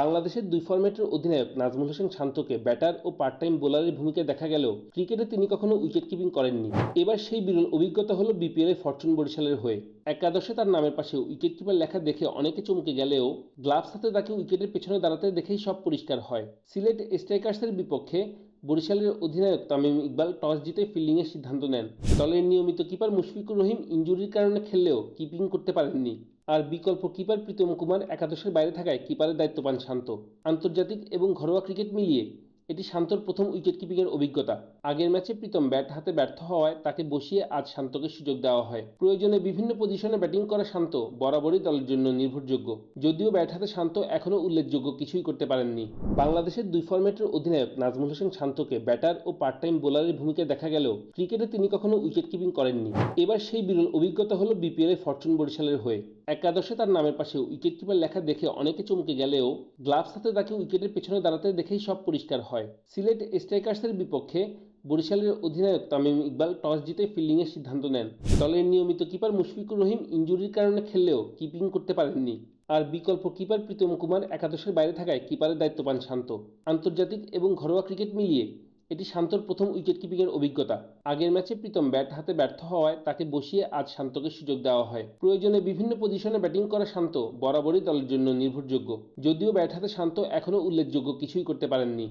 বাংলাদেশের দুই ফরম্যাটের অধিনায়ক নাজমুল হোসেন শান্তকে ব্যাটার ও পার্ট টাইম বোলারের ভূমিকায় দেখা গেলেও ক্রিকেটে তিনি কখনো উইকেট কিপিং করেননি। এবার সেই বিরল অভিজ্ঞতা হল বিপিএলের ফরচুন বরিশালের হয়ে। একাদশে তার নামের পাশে উইকেট কিপার লেখা দেখে অনেকে চমকে গেলেও গ্লাভস হাতে তাকে উইকেটের পেছনে দাঁড়াতে দেখেই সব পরিষ্কার হয়। সিলেট স্ট্রাইকার্সের বিপক্ষে বরিশালের অধিনায়ক তামিম ইকবাল টস জিতে ফিল্ডিংয়ের সিদ্ধান্ত নেন। দলের নিয়মিত কিপার মুশফিকুর রহিম ইঞ্জুরির কারণে খেললেও কিপিং করতে পারেননি। আর বিকল্প কিপার প্রীতম কুমার একাদশের বাইরে থাকায় কিপারের দায়িত্ব পান শান্ত। আন্তর্জাতিক এবং ঘরোয়া ক্রিকেট মিলিয়ে এটি শান্তর প্রথম উইকেট কিপিংয়ের অভিজ্ঞতা। আগের ম্যাচে প্রীতম ব্যাট হাতে ব্যর্থ হওয়ায় তাকে বসিয়ে আজ শান্তকে সুযোগ দেওয়া হয়। প্রয়োজনে বিভিন্ন পজিশনে ব্যাটিং করা শান্ত বরাবরই দলের জন্য নির্ভরযোগ্য। যদিও ব্যাট হাতে শান্ত এখনও উল্লেখযোগ্য কিছুই করতে পারেননি। বাংলাদেশের দুই ফরম্যাটের অধিনায়ক নাজমুল হোসেন শান্তকে ব্যাটার ও পার্ট টাইম বোলারের ভূমিকায় দেখা গেলেও ক্রিকেটে তিনি কখনো উইকেট কিপিং করেননি। এবার সেই বিরল অভিজ্ঞতা হলো বিপিএল এর ফরচুন বরিশালের হয়ে। একাদশে তার নামের পাশে উইকেট কিপার লেখা দেখে অনেকে চমকে গেলেও গ্লাভস হাতে তাকে উইকেটের পেছনে দাঁড়াতে দেখেই সব পরিষ্কার হয়। সিলেট স্ট্রাইকার্সের বিপক্ষে বরিশালের অধিনায়ক তামিম ইকবাল টস জিতে ফিল্ডিংয়ের সিদ্ধান্ত নেন। দলের নিয়মিত কিপার মুশফিকুর রহিম ইঞ্জুরির কারণে খেললেও কিপিং করতে পারেননি। আর বিকল্প কিপার প্রীতম কুমার একাদশের বাইরে থাকায় কিপারের দায়িত্ব পান শান্ত। আন্তর্জাতিক এবং ঘরোয়া ক্রিকেট মিলিয়ে এটি শান্তর প্রথম উইকেট কিপিংয়ের অভিজ্ঞতা। আগের ম্যাচে প্রীতম ব্যাট হাতে ব্যর্থ হওয়ায় তাকে বসিয়ে আজ শান্তকে সুযোগ দেওয়া হয়। প্রয়োজনে বিভিন্ন পজিশনে ব্যাটিং করা শান্ত বরাবরই দলের জন্য নির্ভরযোগ্য। যদিও ব্যাট হাতে শান্ত এখনও উল্লেখযোগ্য কিছুই করতে পারেননি।